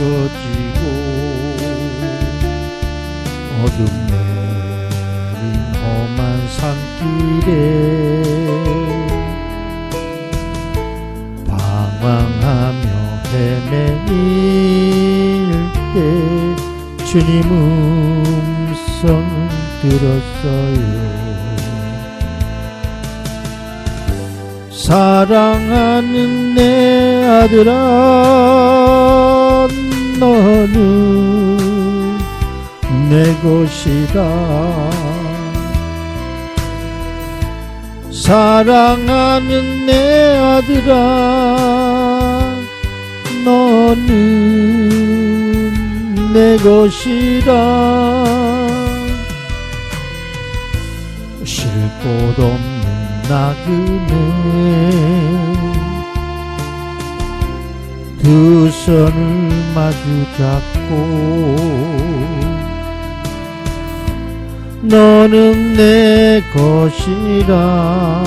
우거지고 어둠 내린 험한 산길에 방황하며 헤매일 때 주님 음성 들었어요. 사랑하는 내 아들아 너는 내 것이다 사랑하는 내 아들아 너는 내 것이다 쉴곳 없는 나그네. 두 손을 마주 잡고 너는 내 것이라.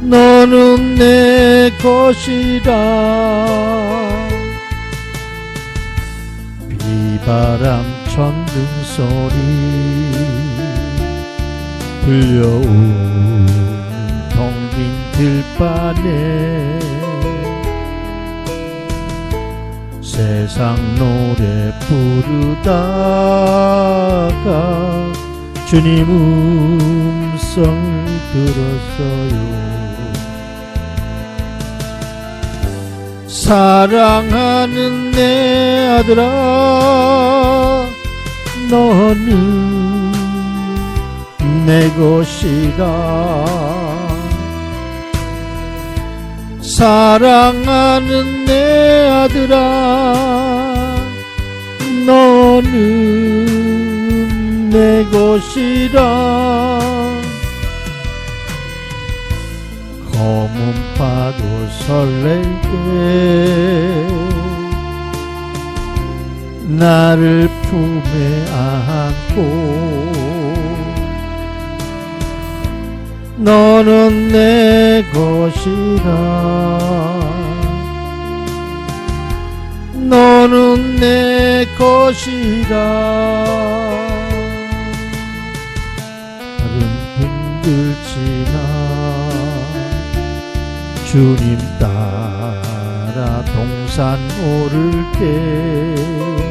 너는 내 것이라. 비바람 천둥 소리 불려오는 텅빈 들판에 세상 노래 부르다가 주님 음성을 들었어요. 사랑하는 내 아들아 너는 내 것이라 사랑하는 내 아들아 너는 내 것이라. 검은 파도 설렐 때 나를 품에 안고 너는 내 것이라 너는 내 것이라 다른 힘들지만 주님 따라 동산 오를 때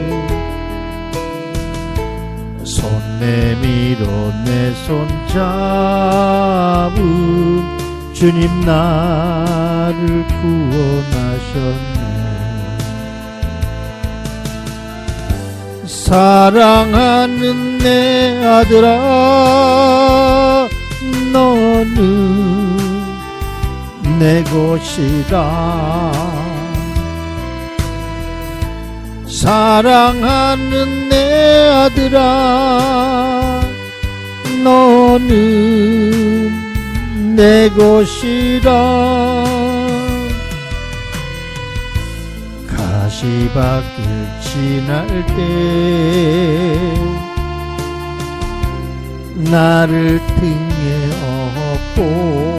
내밀어 내 손 잡은 주님 나를 구원하셨네. 사랑하는 내 아들아 너는 내 것이다 사랑하는 내 아들아 너는 내 것이라. 가시밭길 지날 때 나를 등에 업고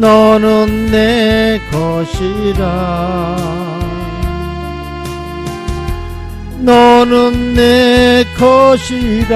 너는 내 것이라. 너는 내 것이라